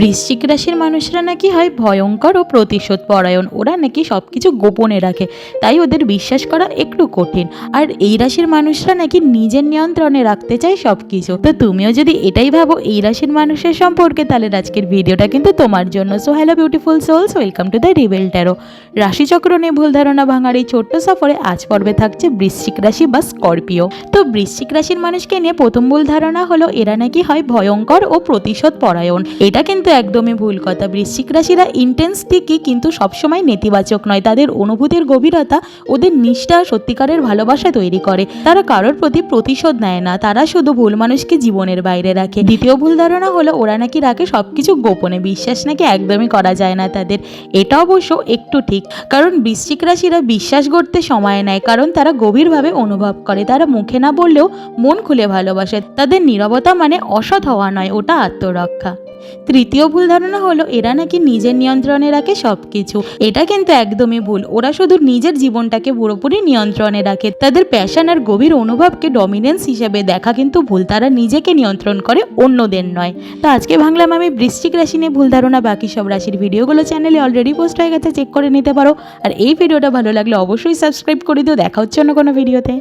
বৃশ্চিক রাশির মানুষরা নাকি হয় ভয়ঙ্কর ও প্রতিশোধ পরায়ণ ওরা নাকি সব কিছু গোপনে রাখে, তাই ওদের বিশ্বাস করা একটু কঠিন। আর এই রাশির মানুষরা নাকি নিজের নিয়ন্ত্রণে রাখতে চায় সব কিছু তো তুমিও যদি এটাই ভাবো, এই রাশির মানুষের সম্পর্কে, তাহলে আজকের ভিডিওটা কিন্তু তোমার জন্য। So hello beautiful souls welcome to the rebel tarot রাশিচক্র নিয়ে ভুল ধারণা ভাঙার এই ছোট্ট সফরে আজ পর্বে থাকছে বৃশ্চিক রাশি বা স্করপিও। তো বৃশ্চিক রাশির মানুষকে নিয়ে প্রথম ভুল ধারণা হলো, এরা নাকি হয় ভয়ঙ্কর ও প্রতিশোধ পরায়ণ এটা কিন্তু একদমই ভুল কথা। বৃশ্চিক রাশিরা ইন্টেন্স ঠিকই কিন্তু সবসময় নেতিবাচক নয়। তাদের অনুভূতির গভীরতা, ওদের নিষ্ঠা, সত্যিকারের ভালোবাসা তৈরি করে। তারা কারোর প্রতি প্রতিশোধ নেয় না। তারা শুধু ভুল মানুষকে জীবনের বাইরে রাখে। দ্বিতীয় ভুল ধারণা হলো, ওরা নাকি রাখে সবকিছু গোপনে। বিশ্বাস নাকি একদমই করা যায় না তাদের। এটা অবশ্য একটু ঠিক। কারণ বৃশ্চিক রাশিরা বিশ্বাস করতে সময় নেয়। কারণ তারা গভীরভাবে অনুভব করে। তারা মুখে না বললেও মন খুলে ভালোবাসে। তাদের নীরবতা মানে অসৎ হওয়া নয়, ওটা আত্মরক্ষা। তৃতীয় ভুল ধারণা হলো, এরা নাকি নিজের নিয়ন্ত্রণে রাখে সব কিছু এটা কিন্তু একদমই ভুল। ওরা শুধু নিজের জীবনটাকে পুরোপুরি নিয়ন্ত্রণে রাখে। তাদের প্যাশন আর গভীর অনুভবকে ডমিনেন্স হিসেবে দেখা কিন্তু ভুল। তারা নিজেকে নিয়ন্ত্রণ করে, অন্যদের নয়। তো আজকে ভাঙলাম আমি বৃশ্চিক রাশি নিয়ে ভুল ধারণা। বাকি সব রাশির ভিডিওগুলো চ্যানেলে অলরেডি পোস্ট হয়ে গেছে চেক করে নিতে পারো। আর এই ভিডিওটা ভালো লাগলে অবশ্যই সাবস্ক্রাইব করে দিও। দেখা হচ্ছে অন্য কোনো ভিডিওতে